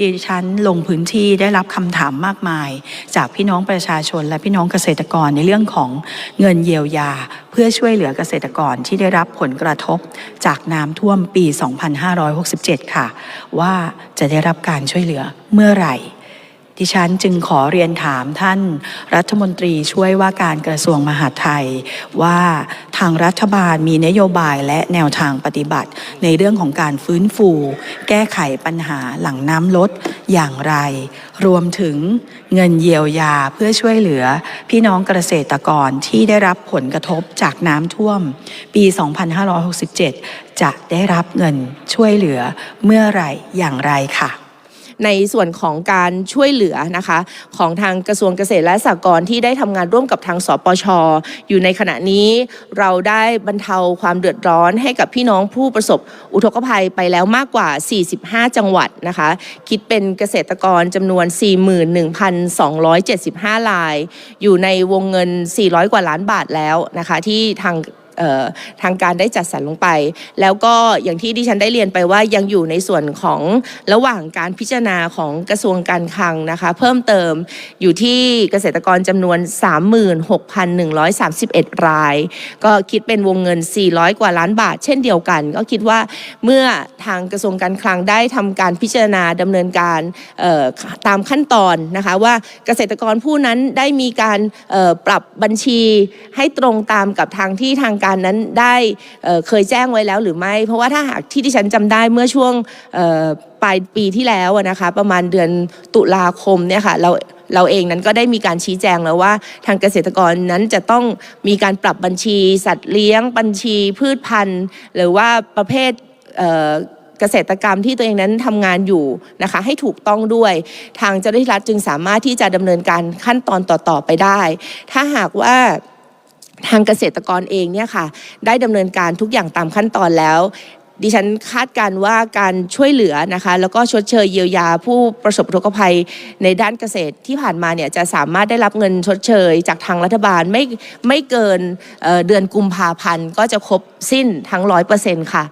ดิฉันลงพื้นที่ได้รับคำถามมากมาย จากพี่น้องประชาชนและพี่น้องเกษตรกรในเรื่องของเงินเยียวยา เพื่อช่วยเหลือเกษตรกรที่ได้รับผลกระทบจากน้ำท่วมปี 2567 ค่ะ ว่าจะได้รับการช่วยเหลือเมื่อไหร่ ดิฉันจึงขอเรียนถามท่านรัฐมนตรีช่วยว่าการกระทรวงมหาดไทย ว่าทางรัฐบาลมีนโยบายและแนวทางปฏิบัติ ในเรื่องของการฟื้นฟู แก้ไขปัญหาหลังน้ำลดอย่างไร รวมถึงเงินเยียวยาเพื่อช่วยเหลือ พี่น้องเกษตรกรที่ได้รับผลกระทบจากน้ำท่วม ปี 2567 จะได้รับเงินช่วยเหลือเมื่อไหร่อย่างไรค่ะ ในส่วนของการช่วยเหลือนะคะของทางกระทรวงเกษตรและสหกรณ์ที่ได้ทำงานร่วมกับทางสปชอยู่ในขณะนี้เราได้บรรเทาความเดือดร้อนให้กับพี่น้องผู้ประสบอุทกภัยไปแล้วมากกว่า 45 จังหวัดนะคะคิดเป็นเกษตรกรจำนวน 41,275 ราย อยู่ในวงเงิน 400 กว่าล้านบาทแล้วนะคะที่ทาง ทางการได้จัดสรรลงไป แล้วก็อย่างที่ดิฉันได้เรียนไปว่ายังอยู่ในส่วนของระหว่างการพิจารณาของกระทรวงการคลังนะคะเพิ่มเติมอยู่ที่เกษตรกรจำนวน 36,131 ราย ก็คิดเป็นวงเงิน 400 กว่าล้านบาท เช่นเดียวกัน ก็คิดว่าเมื่อทางกระทรวงการคลังได้ทำการพิจารณาดำเนินการตามขั้นตอนนะคะว่าเกษตรกรผู้นั้นได้มีการปรับบัญชีให้ตรงตามกับทางที่ทางการนั้นได้เคยแจ้งไว้แล้วหรือไม่ เพราะว่าถ้าหากที่ที่ฉันจำได้เมื่อช่วงปลายปีที่แล้วนะคะประมาณเดือนตุลาคมเนี่ยค่ะเราเราเองนั้นก็ได้มีการชี้แจงแล้วว่า ทางเกษตรกรนั้นจะต้องมีการปรับบัญชี สัตว์เลี้ยง บัญชีพืชพันธุ์ หรือว่าประเภทเอ่อเกษตรกรรมที่ตัวเองนั้นทำงานอยู่นะคะให้ถูกต้องด้วย ทางเจ้าหน้าที่รัฐจึงสามารถที่จะดำเนินการขั้นตอนต่อๆไปได้ ถ้าหากว่า ทางเกษตรกรเองเนี่ยค่ะ ได้ดำเนินการทุกอย่างตามขั้นตอนแล้ว ดิฉันคาดการว่าการช่วยเหลือนะคะ แล้วก็ชดเชยเยียวยาผู้ประสบอุทกภัยในด้านเกษตรที่ผ่านมาเนี่ยจะสามารถได้รับเงินชดเชย จากทางรัฐบาลไม่ไม่เกินเเดือนกุมภาพันธ์ ก็จะครบสิ้นทั้งร้อยเปอร์เซ็นต์ค่ะ